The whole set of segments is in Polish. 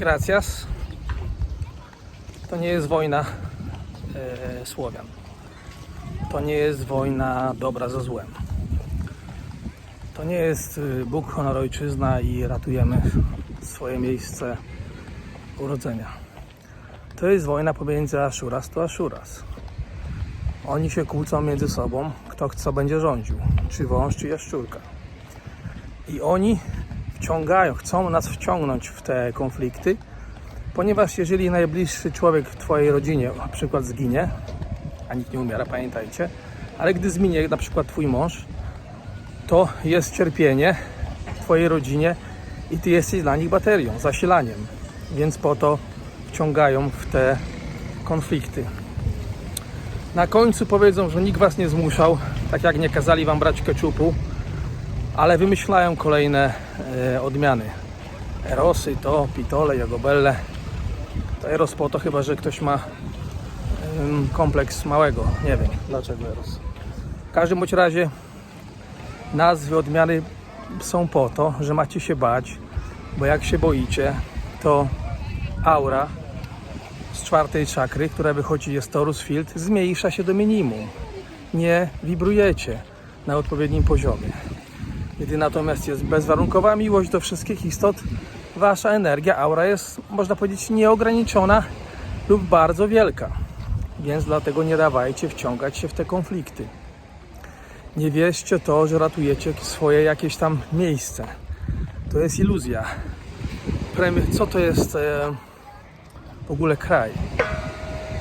Gracias. To nie jest wojna e, Słowian. To nie jest wojna dobra ze złem. To nie jest y, Bóg, honor, ojczyzna i ratujemy swoje miejsce urodzenia. To jest wojna pomiędzy Aszuras to Aszuras. Oni się kłócą między sobą, kto co będzie rządził, czy wąż, czy jaszczurka. I oni wciągają, chcą nas wciągnąć w te konflikty, ponieważ jeżeli najbliższy człowiek w Twojej rodzinie na przykład zginie, a nikt nie umiera, pamiętajcie, ale gdy zginie na przykład Twój mąż, to jest cierpienie w Twojej rodzinie i Ty jesteś dla nich baterią, zasilaniem. Więc po to wciągają w te konflikty. Na końcu powiedzą, że nikt Was nie zmuszał, tak jak nie kazali Wam brać keczupu, ale wymyślają kolejne e, odmiany. Erosy, to, pitole, jagobelle. To Eros po to chyba, że ktoś ma kompleks małego. Nie wiem dlaczego Eros. W każdym bądź razie nazwy odmiany są po to, że macie się bać, bo jak się boicie, to aura z czwartej czakry, która wychodzi jest torus field, zmniejsza się do minimum. Nie wibrujecie na odpowiednim poziomie. Gdy natomiast jest bezwarunkowa miłość do wszystkich istot, wasza energia, aura jest, można powiedzieć, nieograniczona lub bardzo wielka. Więc dlatego nie dawajcie wciągać się w te konflikty. Nie wierzcie to, że ratujecie swoje jakieś tam miejsce. To jest iluzja. Premier, co to jest e, w ogóle kraj?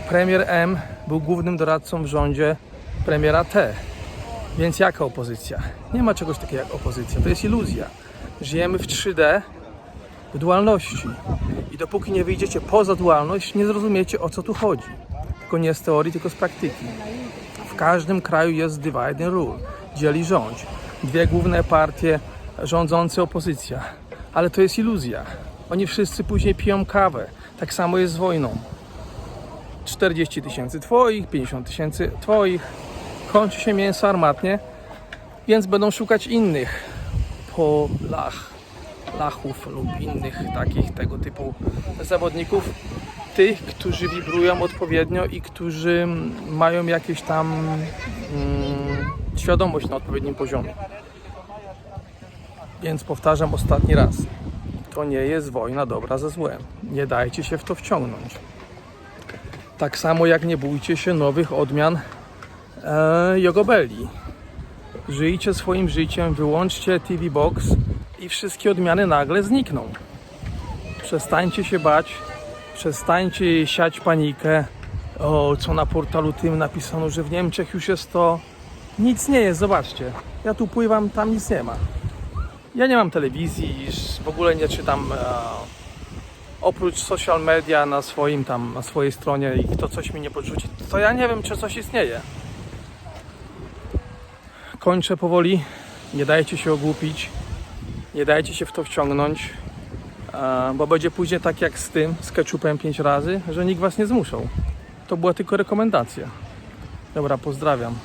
Premier M był głównym doradcą w rządzie premiera T. Więc jaka opozycja? Nie ma czegoś takiego jak opozycja. To jest iluzja. Żyjemy w 3D, w dualności. I dopóki nie wyjdziecie poza dualność, nie zrozumiecie o co tu chodzi. Tylko nie z teorii, tylko z praktyki. W każdym kraju jest divide and rule. Dzieli rządź. Dwie główne partie rządzące opozycja. Ale to jest iluzja. Oni wszyscy później piją kawę. Tak samo jest z wojną. 40 tysięcy twoich, 50 tysięcy twoich. Kończy się mięso armatnie, więc będą szukać innych polach, lachów lub innych takich tego typu zawodników. Tych, którzy wibrują odpowiednio i którzy mają jakieś tam mm, świadomość na odpowiednim poziomie. Więc powtarzam ostatni raz. To nie jest wojna dobra ze złem. Nie dajcie się w to wciągnąć. Tak samo jak nie bójcie się nowych odmian e, jogobelli. Żyjcie swoim życiem, wyłączcie TV Box i wszystkie odmiany nagle znikną. Przestańcie się bać, przestańcie siać panikę. O, co na portalu tym napisano, że w Niemczech już jest to. Nic nie jest, zobaczcie. Ja tu pływam, tam nic nie ma. Ja nie mam telewizji, w ogóle nie czytam. E, oprócz social media na swoim tam, na swojej stronie i kto coś mi nie podrzuci, to ja nie wiem, czy coś istnieje. Kończę powoli. Nie dajcie się ogłupić. Nie dajcie się w to wciągnąć. e, Bo będzie później tak jak z tym, z ketchupem 5 razy, że nikt was nie zmuszał. To była tylko rekomendacja. Dobra, pozdrawiam.